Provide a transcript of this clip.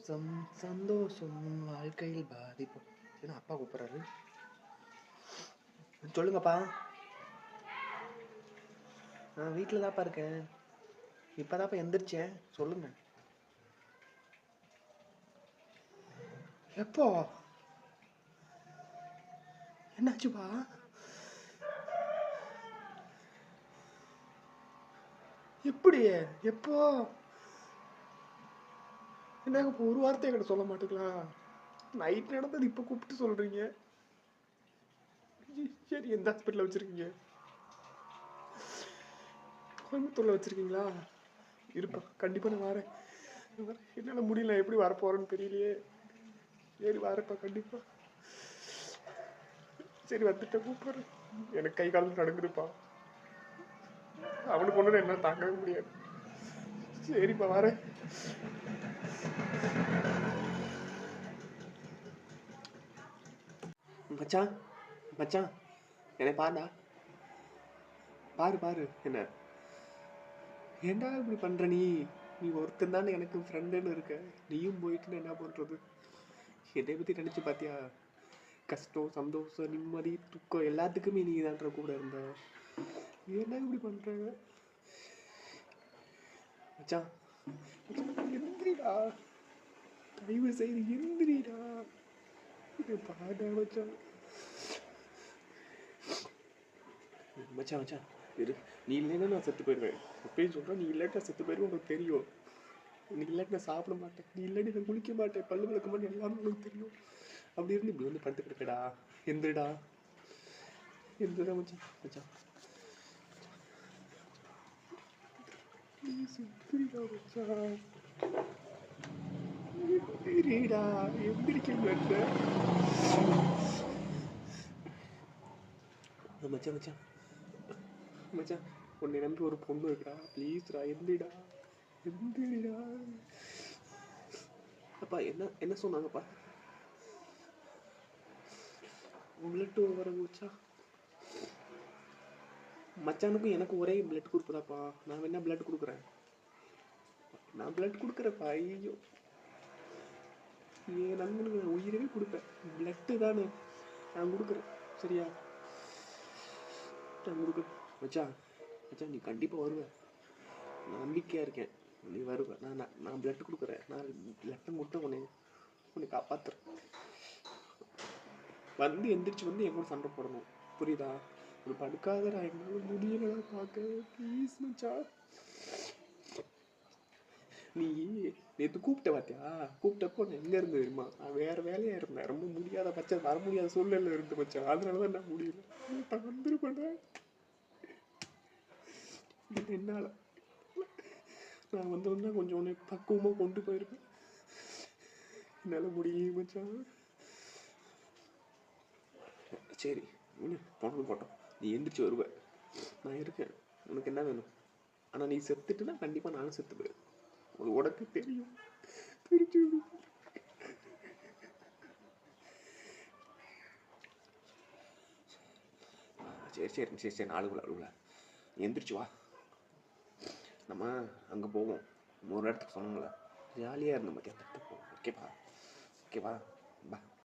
சந்தோஷம் சந்தோஷம் வாழ்க்கையில் பாதிப்பு. என்ன அப்பா கூப்பிட்றாரு? சொல்லுங்கப்பா. நான் வீட்டில் தான்ப்பா இருக்கேன். இப்போதான்ப்பா எந்திரிச்சேன். சொல்லுங்க. எப்போ? என்னாச்சுப்பா? எப்படி எப்போ? என்னங்க இப்போ ஒரு வார்த்தை என்கிட்ட சொல்ல மாட்டீங்களா? நைட் நடந்தது இப்போ கூப்பிட்டு சொல்கிறீங்க சரி எந்த ஹாஸ்பிட்டலில் வச்சுருக்கீங்க? கோயம்புத்தூரில் வச்சுருக்கீங்களா? இருப்பா கண்டிப்பாக நான் வரேன். என்னால் முடியல எப்படி வரப்போறேன்னு தெரியலையே. சரி வரப்பா கண்டிப்பா. சரி வந்துட்டேன் கூப்பிடுறேன். எனக்கு கை கால் நடக்குதுப்பா அவனுக்கு ஒன்று என்ன தாங்கவே முடியாது. சரிப்பா வரேன். மச்சான் மச்சான் என்னை பாடா பாரு பாரு என்ன? என்ன இப்படி பண்ற நீ? நீ ஒருத்தன் தானே எனக்கு ஃப்ரெண்டுன்னு இருக்க. நீயும் போயிட்டு என்ன பண்றது? என்னை பத்தி நினைச்சு பாத்தியா? கஷ்டம் சந்தோஷம் நிம்மதி துக்கம் எல்லாத்துக்குமே நீ தான்ற கூட இருந்த. என்ன இப்படி பண்ற? மச்சான் மச்சான், எந்திரிடா தயவு செய்து எந்திரிடா இது பாடா மச்சான் மச்சான் மச்சான் இரு நீ இல்லைன்னா நான் செத்து போயிடுவேன் எப்பயும் சொல்கிறேன் நீ இல்லாட்டா செத்து போயிடுவேன் உனக்கு தெரியும் நீ இல்லாட்டி நான் சாப்பிட மாட்டேன் நீ இல்லாட்டி நான் குளிக்க மாட்டேன் பல்லு விளக்க மாட்டேன் எல்லாமே உனக்கு தெரியும் அப்படி இருந்து இப்படி வந்து படுத்து கிடக்கடா எந்திரடா எந்திரடா மச்சான் மச்சான் Please, எந்திரிடா மச்சான் எந்திரிடா எந்திரிக்க மச்சான் மச்சான். மச்சான் உன்னை நம்பி ஒரு பொண்ணு இருக்குடா ப்ளீஸ்டா எந்திரிடா. எந்திரிடா. அப்பா என்ன என்ன சொன்னாங்கப்பா? பிளட் வர மச்சா? மச்சானுக்கும் எனக்கு ஒரே பிளட் குரூப் நான் என்ன பிளட் கொடுக்குறேன். நான் பிளட் கொடுக்குறேன்ப்பா. ஐயோ. என் நண்பனுக்கு நான் உயிரவே கொடுப்பேன். பிளட்டு தானே? நான் கொடுக்குறேன். சரியா? நான் கொடுக்குறேன். மச்சா மச்சா நீ கண்டிப்பாக வருவ. நான் நம்பிக்கையாக இருக்கேன். நீ வருவேன் நான் நான் நான் பிளட் கொடுக்குறேன். நான் பிளட்டை மட்டும் உன்னை உன்னை காப்பாற்றுறேன் வந்து எந்திரிச்சு வந்து என் கூட சண்டை போடணும். புரியுதா? ஒரு படுக்காதடா. என்னால் முடியலடா பார்க்க. ப்ளீஸ் மச்சா நீ நேற்று கூப்பிட்ட பார்த்தியா கூப்பிட்டப்போ நான் எங்கே இருந்து தெரியுமா? நான் வேறு வேலையாக இருந்தேன். ரொம்ப முடியாத பச்சை வர முடியாத சூழ்நிலை இருந்து மச்சான் அதனால தான் நான் முடியல. நான் வந்துருப்பேன் என்னால்? நான் வந்தோன்னா கொஞ்சம் உன்னை பக்குவமாக கொண்டு போயிருப்பேன். என்னால் முடியும் மச்சான். சரி விடு, போனது போட்டோம் நீ எந்திரிச்சு வருவ. நான் இருக்கேன். உனக்கு என்ன வேணும்? ஆனால் நீ செத்துட்டுனா கண்டிப்பாக நானும் செத்து போயிடுவேன். அது உனக்கு தெரியும். தெரிஞ்சு சரி சரி சரி சரி. அழுகுல அழுகுல எந்திரிச்சு வா. நம்ம அங்கே போவோம். ஒரு இடத்துக்கு சொன்னோம்ல. ஜாலியாக இருந்த மத்தியானத்துக்கு போவோம். ஓகேப்பா ஓகேவா பா